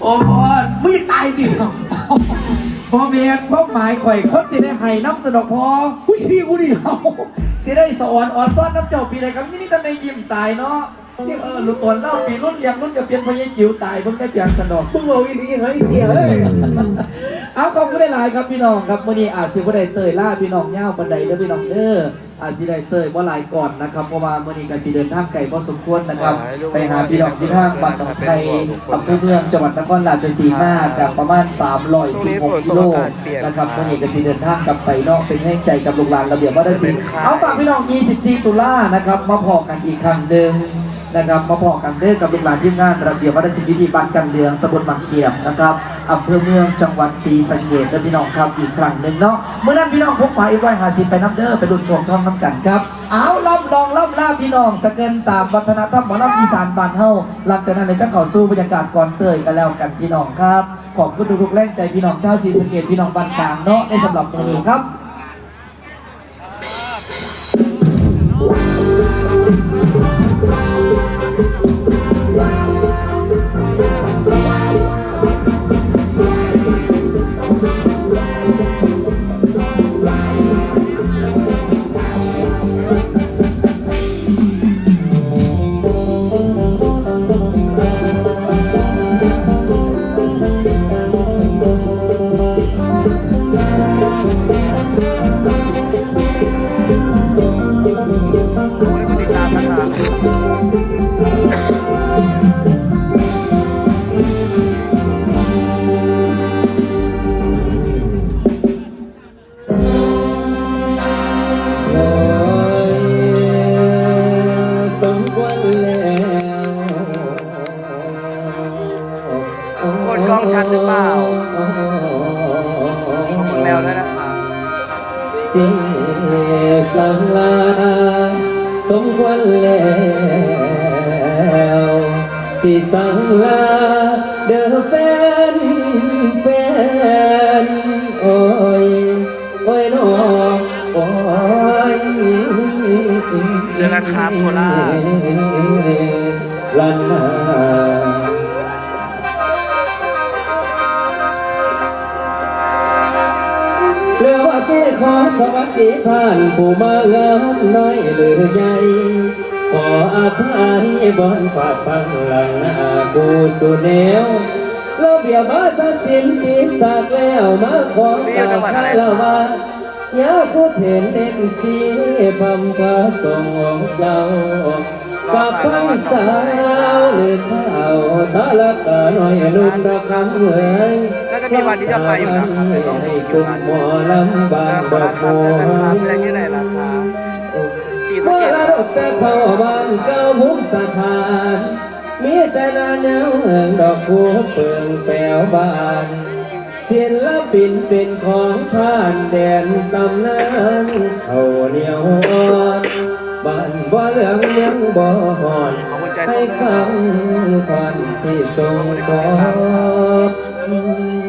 โอ้พอมึงจะตายดิพอเมียนความหมายข่อยคนจะได้ให้น้ำสนอกพอผู้ชี้กูดิเอาสิได้สอนอ่อนซ้อนน้ำเจ้าปีใดครับนี่มีแต่ในยิ้มตายเนาะ นี่เออรู้ตนเล่าปีรุ่นเลี้ยงรุ่นจะเปลี่ยนพยาจิ๋วตายเพิ่งได้เปลี่ยนสนอกมึงบอกอีนี่ยังไงเหี้ยเอ้ยเอาขอบคุณหลายๆครับพี่น้องครับวันนี้อาจสิบ่ได้เตยล่าพี่น้องเง่าบันไดเด้อพี่น้องเด้ออาจสิได้เตยบ่หลายก่อนนะครับเพราะว่ามื้อนี้ก็สิเดินทางไกลพอสมควรนะครับ ไปหาพี่น้องที่ทางบ้านหนองไทยอำเภอเมืองจังหวัดนครราชสีมากับประมาณ316กิโลนะครับวันนี้ก็สิเดินทางกลับไปเนาะเป็นให้ใจกับลูกหลานระเบียบวัฒนศิลป์เอาฝากพี่น้อง 24 ตุลานะครับมาพอกันอีกครั้งหนึ่ง นะครับมาพอกันเด้อกับลูกหลานทีมงานระเบียบวัฒนศิลป์วิธีบ้านกันเลืองตำบลบางเขียมนะครับอำเภอเมืองจังหวัดศรีสะเกษและพี่น้องครับอีกครั้งหนึ่งเนาะเมื่อนั้นพี่น้องพบฝ่ายไว้หาสิไปน้ำเด้อไปดุนโชงทองน้ำกันครับ เอาล่ำลองล่ำล่าพี่น้องสะเกินตามวัฒนธรรมหมอลำอีสานบ้านเฮาหลังจากนั้นเลยจะเข้าสู่บรรยากาศก่อนเตยกันแล้วกันพี่น้องครับขอบคุณทุกๆแรงใจพี่น้องเจ้าวศรีสะเกษพี่น้องบ้านกลางเนาะในสำหรับมื้อนี้ครับ พี่ขอสวัสดีท่านผู้มางามน้อยหรือใหญ่ขออภัยบอนฝากฟังหลังหน้ากูสุเนวเราเบียบาทศิลปีศาจแล้วมาขอพี่อยู่จังหวัดอะไรละว่ายาพูดเห็นเด็กสีพำพระทรงองเจ้า กับพังสาวหรือเท้าตาละกาหน่อยนุ่มดอกคำเหยน่าจะมีวันที่จะไปอยู่นะครับให้มีกลุ่มหมอลำบาเจงอดอกโมครับอกันครับแสดงที่ไหนล่ะคะสีสะเมื่เกอดรถแต่เข้าบานเก้ามุกสถานมีแต่นาแนวเหิงดอกคูเปิงแปลวบานศิลปินเป็นของท่านแดนตำนานเขาเหนียวอ่อน บ้านบ่เหลืองยังบ่หอนขอบคุณใจให้ส้มด้วยนะคฟัรับงควันสิทรงกอด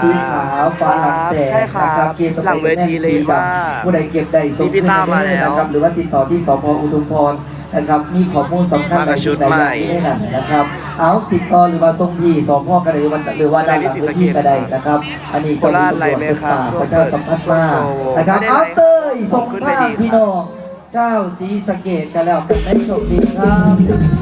ไอโฟน X สีขาวฟ้าหลังแตกใช่ครับนะครับเกียร์สหลังเปเวนแม่ทีงเลยสีดว่าำผู้ใดเก็บได้ส่งพี่ต้ามาแล้วนะครับหรือว่าติดต่อที่สพอุทุมพรนะครับมีข้อมูลสำคัญมากับชุดใหม่ที่ได้นั่นนะครับ เอาติดต่อหรือว่าส่งที่สพก็ได้หรือว่าหรือว่าด้านหลังพื้นที่ก็ได้นะครับ อันนี้โคราชไหลไหมครับประชาสัมพันธ์มานะครับช่วงเอาเตยส่งขึ้นภาไปพดีพี่น้องเจ้าสีสะเกตกันแล้วกันได้โชคดีครับ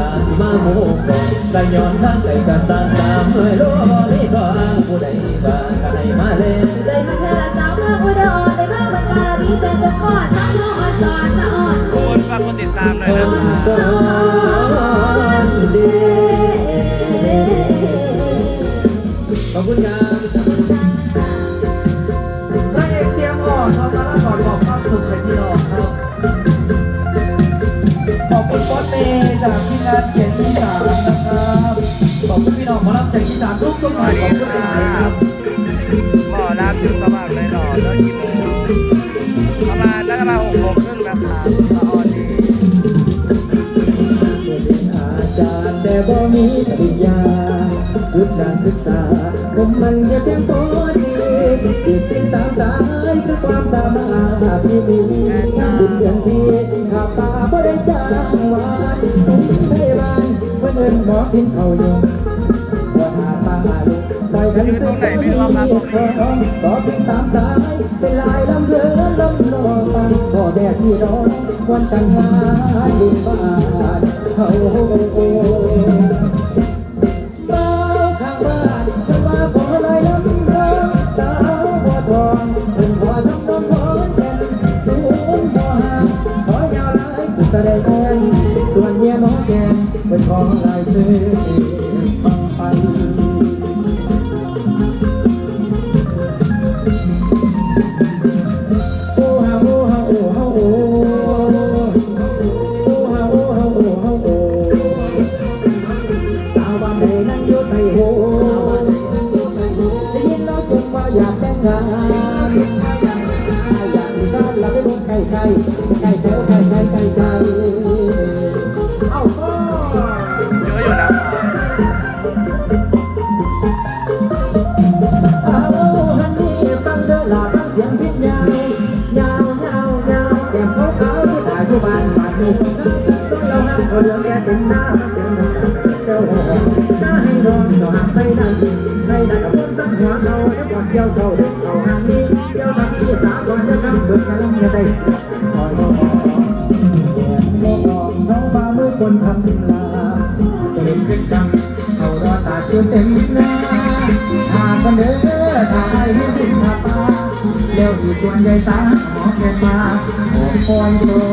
ลาสิมาหมู่ก่อนแต่ย้อนทางไกลก็สร้างตามเมื่อโลบ่ได้ก็างผู้ใดบ่าก็ให้มาเล่นเลยมาเธอสาวเมืองอุดรได้มาบังกาดีแต่จะกอดทั้งน้องอ่อนสอนสะอ่อนคนฝากคนติดตามหน่อยนะ คนสอนดี พี่มีบุญยังสีขัาตาบ่ได้จ้างวานสุนทรบ้านเพื่อนเงินหมอทิ้งเขาอยู่ว่าหาปาลูกใส่กันเส้นก็มีเพิ่มต่อเป็นสามสายเป็นลายลำเรือลำลอฟังบ่อแม่พี่น้องวันแต่งงานดีบ้านเขาโอ้ ซื้อความฝัน ยวเจ้าเดินเข้าห้างนี้เที่ยวบังที่สาก่อนจะทำเบิกกระลำกระไดคอยมองมองมองน้องมาเมื่อคนทำลาเห็นเป็นจังเขารอตาเชื่อเต็มหน้าหากันเด้อถ้าได้ยินดินผาป่าเลี้ยวอยู่ส่วนใหญ่สาหมองินมาหอคอยโซ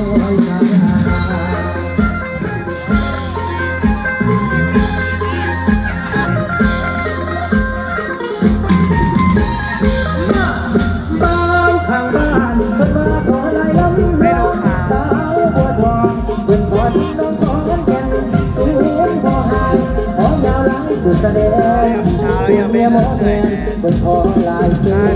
หมดเลยบนคอลายเสื้อ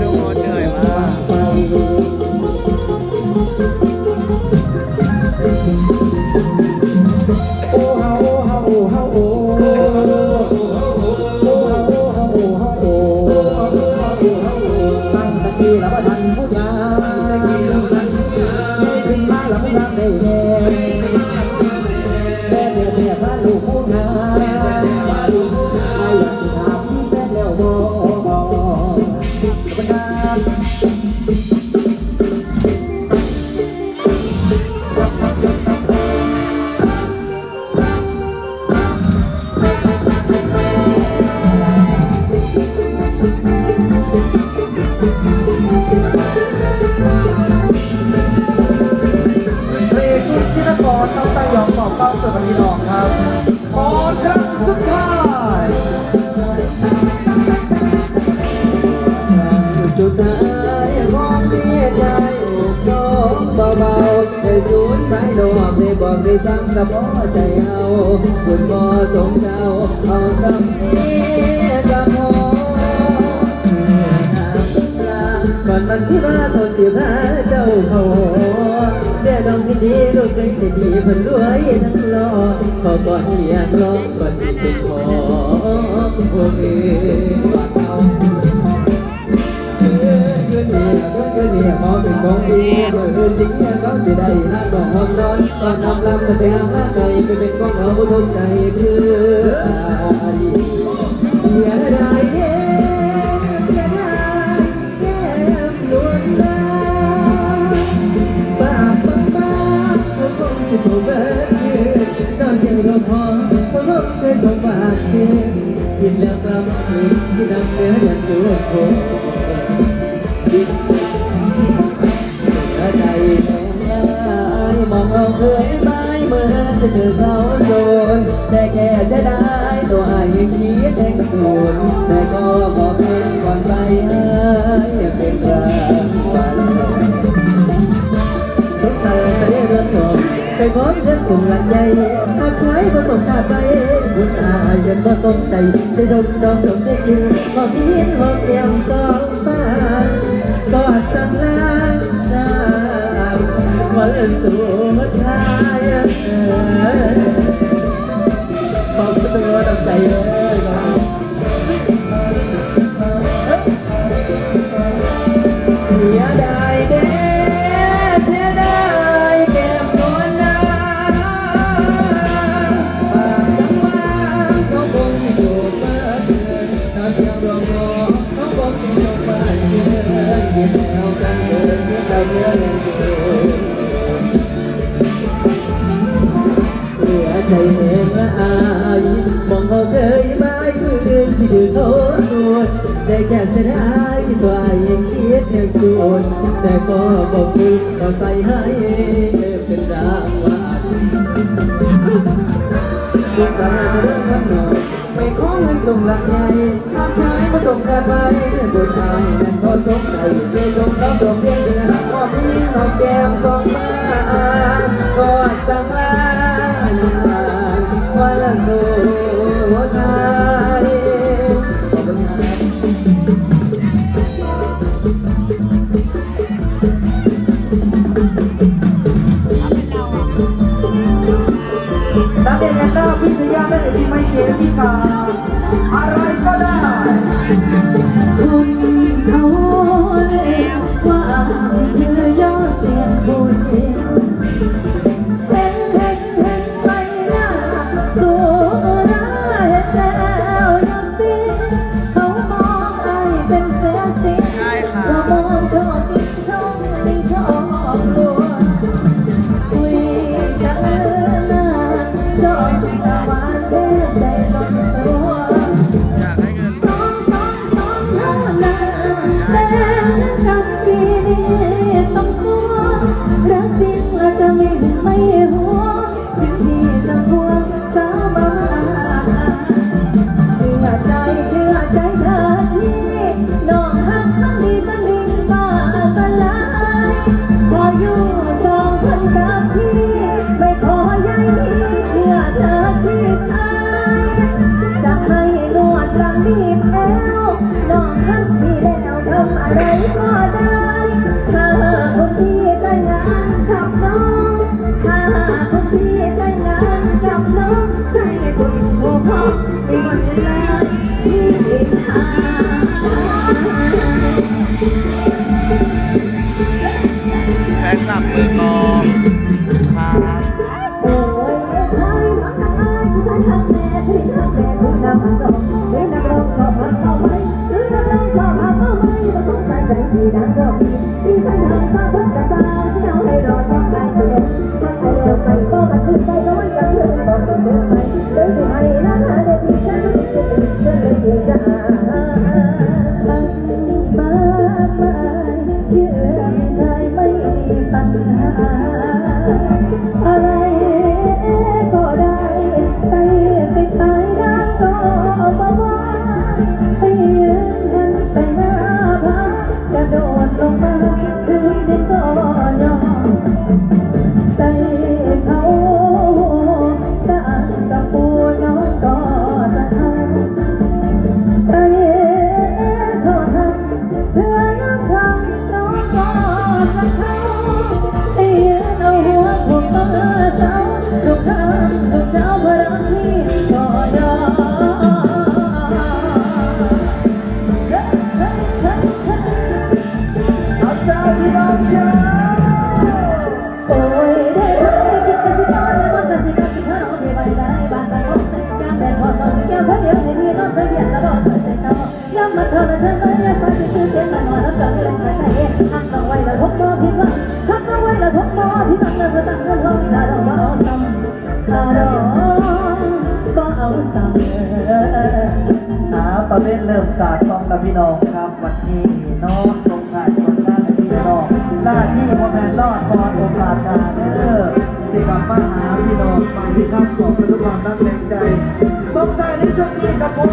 สุดท้ายความเสียใจอกน้องเบาๆได้สูญหายดอกได้บอกได้ซ้ำกับพอใจเอาบุญบ่สงเจ้าเอาซ้ำนี้กับหอก่อนมันพิราเขาเสียหาเจ้าเขา เดี๋ยวน้องที่ดีลูกเคยจะดีเพิ่นรวยทั้งรอพอก่อนเลี้ยงร้องก่อนสิเป็นพ่อโอ้ยเอาเกินเนี่ยเกินเนี่ยพอเป็นของดีโดยอื่นจริงเนี่ยเขาสิได้น่าต้องหอมนอนตอนนำลำกระแสหน้าใจไปเป็นของเขาผู้ทุกใจคืออายเสียดาย เพียงเราพอเขาคงใจสบายคืนกินแล้วกลับคืนที่ดำเนื้ออย่างตัวคเสียใจแม่ยายมองเราเคยไม้เมื่อจะเจอเขาโซนแต่แค่เสียดายตัวอายยังคิดแทงสูนแต่ก็ขอเป็นก่อนไปให้เป็นรางวัลสดใสไปเรื่องนอไปพร้อมเงินส่งหลังใหญ่ หากใช้ประสมกาไปคุณอายังบ่สมใจจะชมดอกดมได้กินหอมยิ้มหอมเอี่ยมสองฟ้าก็สั่งลาดาวันสุดท้ายขอบคุณตัวดอกใจเลยเทางชายมาส่งกันไปโดยทางนั้นก็สงใจเพื่อชมรับดอกเบี้ยเดือนมอบพี่น้องแก้มสองมาก็สั่งลาวันละสุดท้ายขอบคุณครับนักเรียนยันด้าพิชยาและเอดีไมเคิลพิกาอะไร Acabou.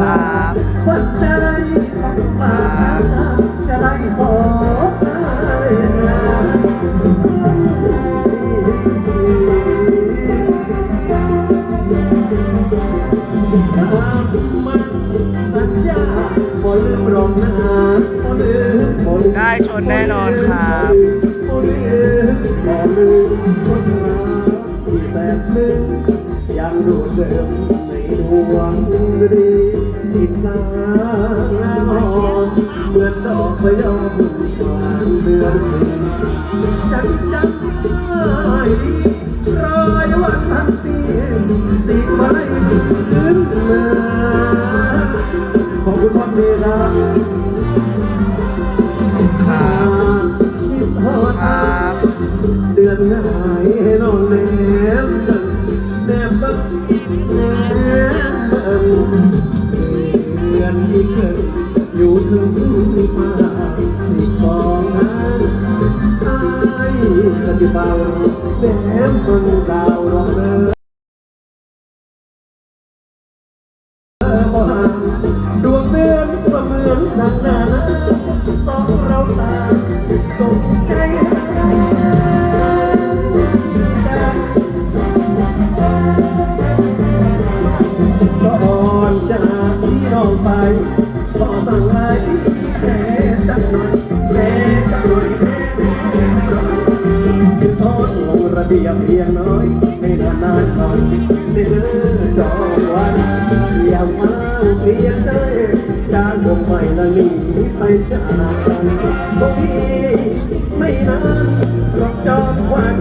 ครับ หัวใจของเราาาเหมือนดอกพยอมบานเดือนสี่ยังยัง tempo mudar. ยจากพวกพี่ไม่นานหรอกจอมวัน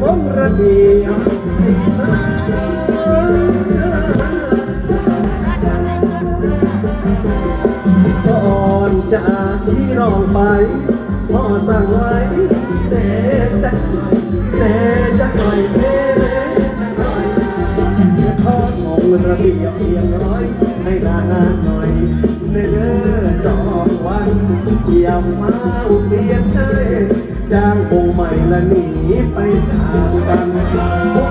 ผมระเบียบ ลับมาเปลี่ยนใจจ้างองค์ใหม่และหนีไปจากกัน